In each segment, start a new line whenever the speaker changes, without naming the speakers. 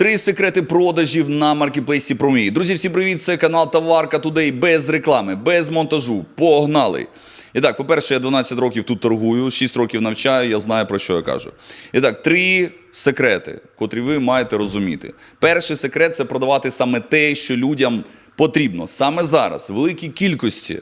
Три секрети продажів на маркетплейсі Промії. Друзі, всім привіт! Це канал Товарка Тудей без реклами, без монтажу. Погнали! І так, по-перше, я 12 років тут торгую, 6 років навчаю, я знаю про що я кажу. І так, три секрети, котрі ви маєте розуміти. Перший секрет це продавати саме те, що людям потрібно саме зараз, в великій кількості.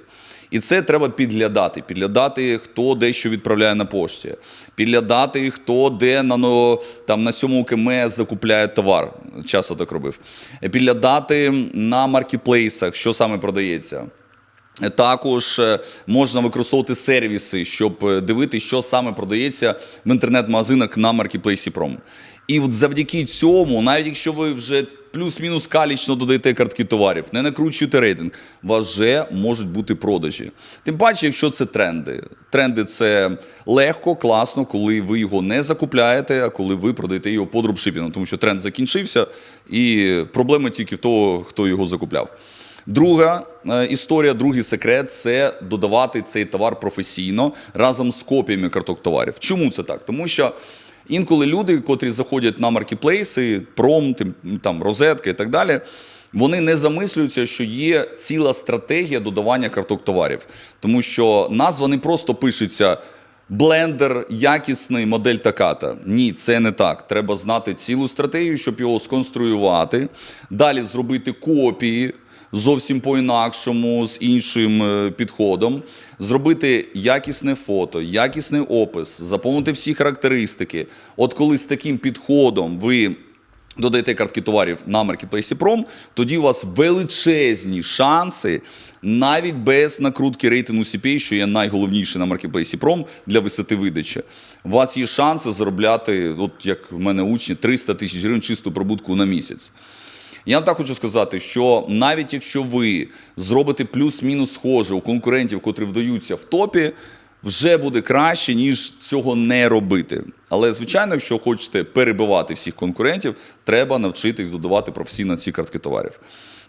І це треба підглядати. Підглядати, хто де що відправляє на пошті, підглядати, хто де на, там, на сьомому КМ закупляє товар. Часто так робив. Підглядати на маркетплейсах, що саме продається. Також е, можна використовувати сервіси, щоб е, дивитися, що саме продається в інтернет-магазинах на маркетплейсі Пром. І от завдяки цьому, навіть якщо ви вже плюс-мінус калічно додаєте картки товарів, не накручуєте рейтинг, у вас вже можуть бути продажі. Тим паче, якщо це тренди. Тренди це легко, класно, коли ви його не закупляєте, а коли ви продаєте його по дропшипінгу, тому що тренд закінчився, і проблема тільки в того, хто його закупляв. Друга е, історія, другий секрет це додавати цей товар професійно разом з копіями карток товарів. Чому це так? Тому що інколи люди, котрі заходять на маркетплейси, пром, там, розетка і так далі. Вони не замислюються, що є ціла стратегія додавання карток товарів, тому що назва не просто пишеться блендер, якісний модель таката. Ні, це не так. Треба знати цілу стратегію, щоб його сконструювати, далі зробити копії зовсім по-інакшому, з іншим е, підходом, зробити якісне фото, якісний опис, заповнити всі характеристики. От коли з таким підходом ви додаєте картки товарів на маркетплейсі Пром, тоді у вас величезні шанси. Навіть без накрутки рейтингу CPA, що є найголовніше на маркетплейсі Пром для висоти видачі, у вас є шанси заробляти, от як в мене учні, 300 тисяч гривень чисту прибутку на місяць. Я вам так хочу сказати, що навіть якщо ви зробите плюс-мінус схоже у конкурентів, котрі вдаються в топі, вже буде краще, ніж цього не робити. Але, звичайно, якщо хочете перебивати всіх конкурентів, треба навчитись додавати професійно ці картки товарів.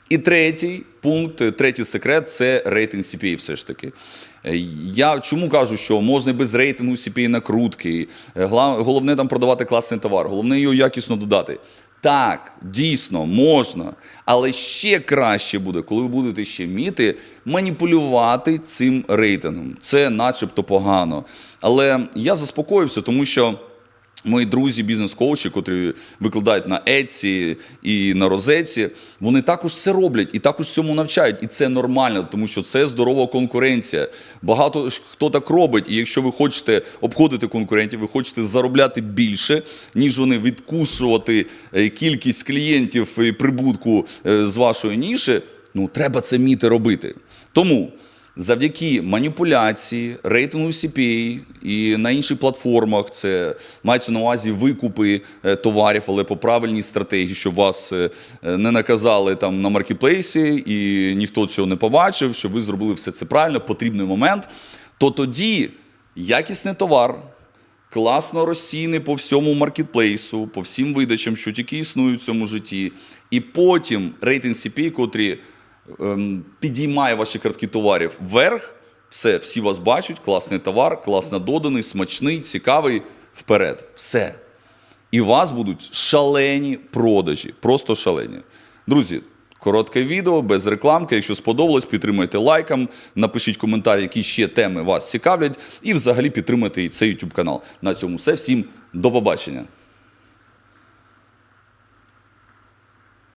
І третій пункт, е, третій секрет це рейтинг CPA все ж таки. Е, Я чому кажу, що можна без рейтингу CPA накрутки. Е, Головне там продавати класний товар, головне його якісно додати. Так, дійсно, можна, але ще краще буде, коли ви будете ще вміти маніпулювати цим рейтингом. Це начебто погано. Але я заспокоївся, тому що. Мої друзі, бізнес-коучі, котрі викладають на Etsy і на розетці, вони також це роблять і також цьому навчають. І це нормально, тому що це здорова конкуренція. Багато хто так робить. І якщо ви хочете обходити конкурентів, ви хочете заробляти більше, ніж вони відкушувати е, кількість клієнтів і прибутку е, з вашої ніші, ну треба це вміти робити. Тому. Завдяки маніпуляції, рейтингу CPA і на інших платформах, це мається на увазі викупи е, товарів, але по правильній стратегії, щоб вас е, е, не наказали там на маркетплейсі і ніхто цього не побачив, щоб ви зробили все це правильно, потрібний момент, то тоді якісний товар, класно розсійний по всьому маркетплейсу, по всім видачам, що тільки існують в цьому житті, і потім рейтинг CPA, котрі ем, підіймає ваші картки товарів вверх. Все, всі вас бачать, класний товар, класно доданий, смачний, цікавий. Вперед. Все. І у вас будуть шалені продажі. Просто шалені. Друзі, коротке відео, без рекламки. Якщо сподобалось, підтримайте лайком, напишіть коментар, які ще теми вас цікавлять, і взагалі підтримайте цей YouTube канал. На цьому все. Всім до побачення.